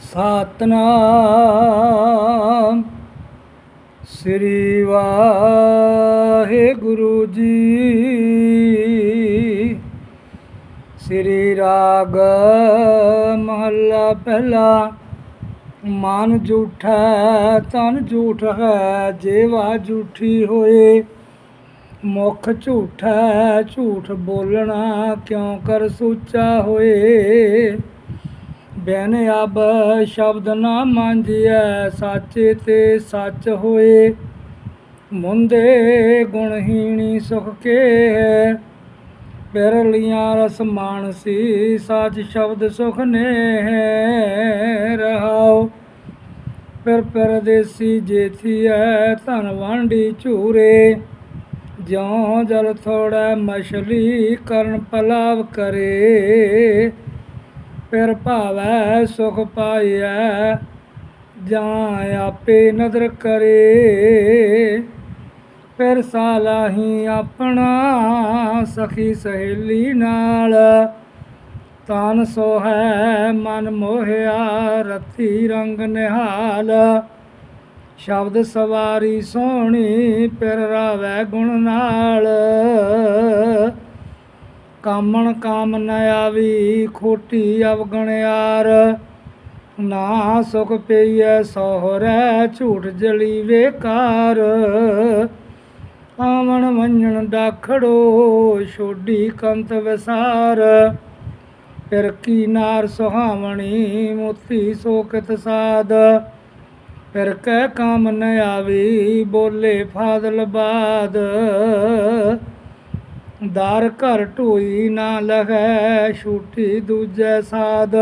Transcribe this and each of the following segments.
ਸਤਨਾਮ। ਸ੍ਰੀ ਵਾਹਿਗੁਰੂ ਜੀ। ਸ੍ਰੀ ਰਾਗ ਮਹੱਲਾ ਪਹਿਲਾ, ਮਨ ਝੂਠਾ ਤਨ ਝੂਠ ਹੈ, ਜੇਵਾ ਝੂਠੀ ਹੋਏ। ਮੁਖ ਝੂਠਾ ਝੂਠ ਬੋਲਣਾ ਕਿਉਂ ਕਰ ਸੋਚਾ ਹੋਏ? ਬੈਨ ਅਬ ਸ਼ਬਦ ਨਾ ਮੰਜਿਐ, ਸਾਚੇ ਤੇ ਸੱਚ ਹੋਏ। ਮੁੰਦੇ ਗੁਣਹੀਣੀ ਸੁਖ ਕੇ ਹੈ ਪਿਰਲੀਆਂ ਰਸ ਮਾਨਸੀ ਸਾਚ ਸ਼ਬਦ ਸੁਖ ਨੇ ਹੈ ਰਹਾਉ ਫਿਰ ਪਰਦੇਸੀ ਹੈ ਧਨ ਵਾਂਡੀ ਝੂਰੇ। ਜਿਉ ਜਲ ਥੋੜਾ ਮਛਲੀ ਕਰਨ ਪਲਾਵ ਕਰੇ। ਫਿਰ ਭਾਵੈ ਸੁਖ ਪਾਈਐ ਜਾਂ ਆਪੇ ਨਦਰ ਕਰੇ। ਫਿਰ ਸਾਲਾਹੀ ਆਪਣਾ ਸਖੀ ਸਹੇਲੀ ਨਾਲ, ਤਨ ਸੋਹੈ ਮਨ ਮੋਹਿਆ, ਰਤੀ ਰੰਗ ਨਿਹਾਲ। ਸ਼ਬਦ ਸਵਾਰੀ ਸੋਹਣੀ, ਪਿਰ ਰਾਵੈ ਗੁਣ ਨਾਲ। ਕਾਮਣ ਕਾਮ ਨ ਆਵੀ, ਖੋਟੀ ਅਵਗਣਿਆਰ ਨਾ ਸੁਖ ਪਈਐ ਸੋਹਰੈ, ਝੂਠ ਜਲੀ ਵੇਕਾਰ ਆਵਣ ਵੰਜਣ ਡਾਖੜੋ, ਛੋਡੀ ਕੰਤ ਵਿਸਾਰ। ਫਿਰ ਕੀ ਨਾਰ ਸੁਹਾਵਣੀ, ਮੋਤੀ ਸੋਕਤ ਸਾਧ ਫਿਰ ਕਹਿ ਕਾਮ ਨ ਆਵੀ, ਬੋਲੇ ਫਾਦਲ ਬਾਦ। ਦਰ ਘਰ ਢੋਈ ਨਾ ਲਹੈ, ਛੂਟੀ ਦੂਜੈ ਸਾਧ।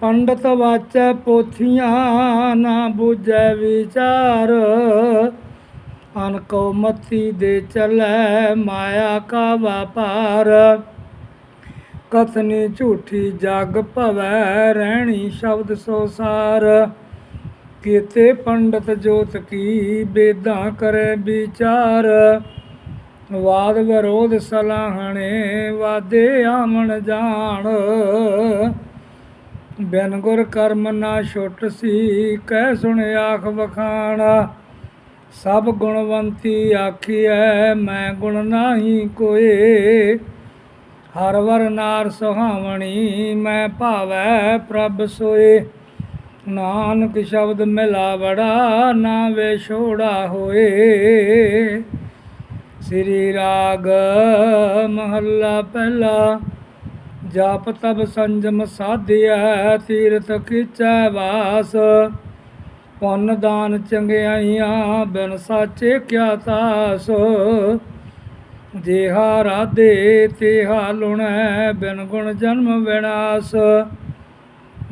ਪੰਡਤ ਵਾਚੈ ਪੋਥੀਆਂ, ਨਾ ਬੁਝੈ ਵਿਚਾਰ। ਅਨਕੋ ਮਤੀ ਦੇ ਚਲੈ, ਮਾਇਆ ਕਾ ਵਪਾਰ ਕਥਨੀ ਝੂਠੀ ਜਗ ਭਵੈ, ਰਹਿਣੀ ਸ਼ਬਦ ਸੋ ਸਾਰ। ਕੀਤੇ ਪੰਡਤ ਜੋਤ ਕੀ, ਬੇਦਾਂ ਕਰੇ ਵਿਚਾਰ। ਵਾਦ ਵਿਰੋਧ ਸਲਾਹਣੇ ਵਾਦੇ ਆਮਣ ਜਾਣ। ਬਿਨ ਗੁਰ ਕਰਮ ਨਾ ਛੁੱਟ ਸੀ, ਕਹਿ ਸੁਣ ਆਖ ਵਖਾਣ। ਸਭ ਗੁਣਵੰਤੀ ਆਖੀਐ, ਮੈਂ ਗੁਣ ਨਾਹੀ ਕੋਏ। ਹਰ ਵਰ ਨਾਰ ਸੁਹਾਵਣੀ, ਮੈਂ ਭਾਵੈ ਪ੍ਰਭ ਸੋਏ। ਨਾਨਕ ਸ਼ਬਦ ਮਿਲਾਵੜਾ ਨਾ ਵਿਛੋੜਾ ਹੋਏ। ਸ੍ਰੀ ਰਾਗ ਮਹੱਲਾ ਪਹਿਲਾ। ਜਪ ਤਪ ਸੰਜਮ ਸਾਧਿਆ ਤੀਰਥ ਕੀਚੈ ਵਾਸ। ਪੁੰਨ ਦਾਨ ਚੰਗਿਆਈਆਂ, ਬਿਨ ਸਾਚੇ ਕਿਆ ਤਾਸ। ਜਿਹਾ ਰਾਧੇ, ਤਿਹਾ ਲੁਣੈ, ਬਿਨ ਗੁਣ ਜਨਮ ਵਿਨਾਸ਼।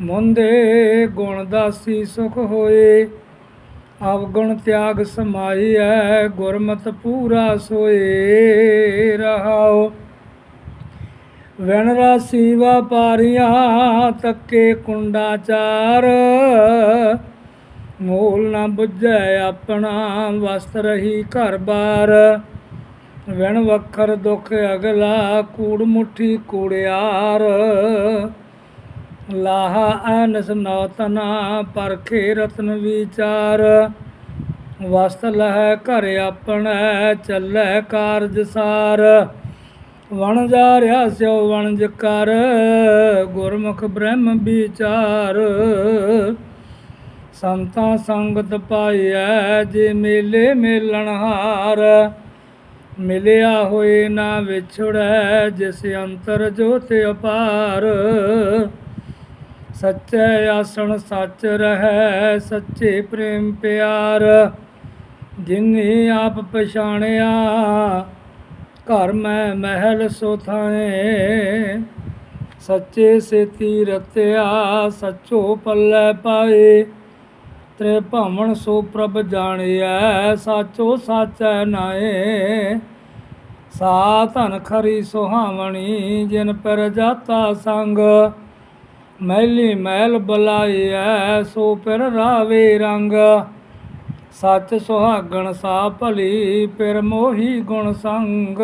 ਮੁੰਦੇ ਗੁਣ ਦਾਸੀ ਸੁਖ ਹੋਏ। ਅਵਗੁਣ ਤਿਆਗ ਸਮਾਈਐ, ਗੁਰਮਤ ਪੂਰਾ ਸੋਏ ਰਹਾਓ ਵਿਣ ਰਾਸੀ ਵਪਾਰੀਆਂ ਤੱਕੇ ਕੁੰਡਾ ਚਾਰ। ਮੂਲ ਨਾ ਬੁੱਝੈ ਆਪਣਾ, ਵਸਤ ਰਹੀ ਘਰ ਬਾਰ। ਵਿਣ ਵਖਰ ਦੁਖ ਅਗਲਾ, ਕੂੜ ਮੁਠੀ ਕੂੜਿਆਰ। ਲਾਹਾ ਐਨਸ ਨੌਤਨਾ ਪਰਖੇ ਰਤਨ ਵਿਚਾਰ। ਵਸਤ ਲਹਿ ਘਰ ਆਪਣੈ ਚੱਲੈ ਕਾਰਜ ਸਾਰ। ਵਣ ਜਾ ਰਿਆ ਸਿਉ ਵਣਜ ਕਰ, ਗੁਰਮੁਖ ਬ੍ਰਹਮ ਵਿਚਾਰ। ਸੰਤਾਂ ਸੰਗਤ ਪਾਈਐ ਜੇ ਮੇਲੇ ਮੇਲਣ ਹਾਰ। ਮਿਲਿਆ ਹੋਏ ਨਾ ਵਿਛੜੈ ਜਿਸ ਅੰਤਰ ਜੋਤ ਅਪਾਰ। ਸੱਚੇ ਆਸਣ ਸੱਚ ਰਹੈ, ਸੱਚੇ ਪ੍ਰੇਮ ਪਿਆਰ। ਜਿਨੇ ਆਪ ਪਛਾਣਿਆ, ਘਰ ਮੈਂ ਮਹਿਲ ਸੋਥਾਏ ਸੱਚੇ ਸੇਤੀ ਰਤਿਆ, ਸੱਚੋ ਪੱਲੇ ਪਾਏ। ਤ੍ਰੇ ਭਾਵਨ ਸੋ ਪ੍ਰਭ ਜਾਣਿਐ, ਸਾਚੋ ਸਾਚੈ ਨਾਏ। ਸਾ ਧਨ ਖਰੀ ਸੁਹਾਵਣੀ, ਜਿਨ ਪਰ ਜਾਤਾ ਸੰਗ। ਮੈਲੀ ਮੈਲ ਬਲਾਈਐ ਸੋ ਪਿਰ ਰਾਵੇ ਰੰਗ। ਸੱਚ ਸੁਹਾਗਣ ਸਾ ਭਲੀ ਪਿਰ ਮੋਹੀ ਗੁਣ ਸੰਗ।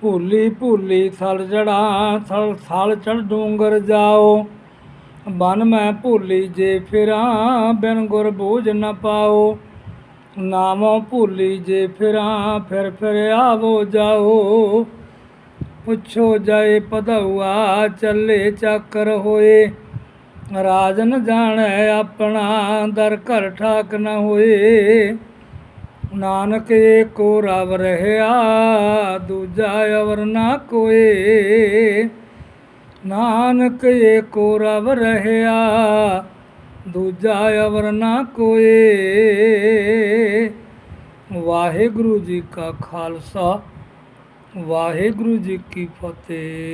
ਭੂਲੀ ਭੂਲੀ ਥਲ ਜੜਾ, ਥਲ ਥਲ ਚੜ ਡੂੰਗਰ ਜਾਓ। ਬਨ ਮੈਂ ਭੂਲੀ ਜੇ ਫਿਰਾਂ, ਬਿਨ ਗੁਰ ਬੂਝ ਨ ਪਾਓ। ਨਾਮੋ ਭੂਲੀ ਜੇ ਫਿਰਾਂ, ਫਿਰ ਫਿਰ ਆਵੋ ਜਾਓ। ਪੁੱਛੋ ਜਾਏ ਪਦਉਆ ਚੱਲੇ ਚੱਕਰ ਹੋਏ। ਰਾਜਨ ਜਾਣੈ ਆਪਣਾ, ਦਰ ਘਰ ਠਾਕ ਨ ਹੋਏ। ਨਾਨਕ ਏਕੋ ਰਵ ਰਹਿਆ, ਦੂਜਾ ਅਵਰ ਨਾ ਕੋਏ। ਨਾਨਕ ਏਕੋ ਰਵ ਰਹਿਆ, ਦੂਜਾ ਅਵਰ ਨਾ ਕੋਏ। ਵਾਹਿਗੁਰੂ ਜੀ ਕਾ ਖਾਲਸਾ। ਵਾਹਿਗੁਰੂ ਜੀ ਕੀ ਫਤਿਹ।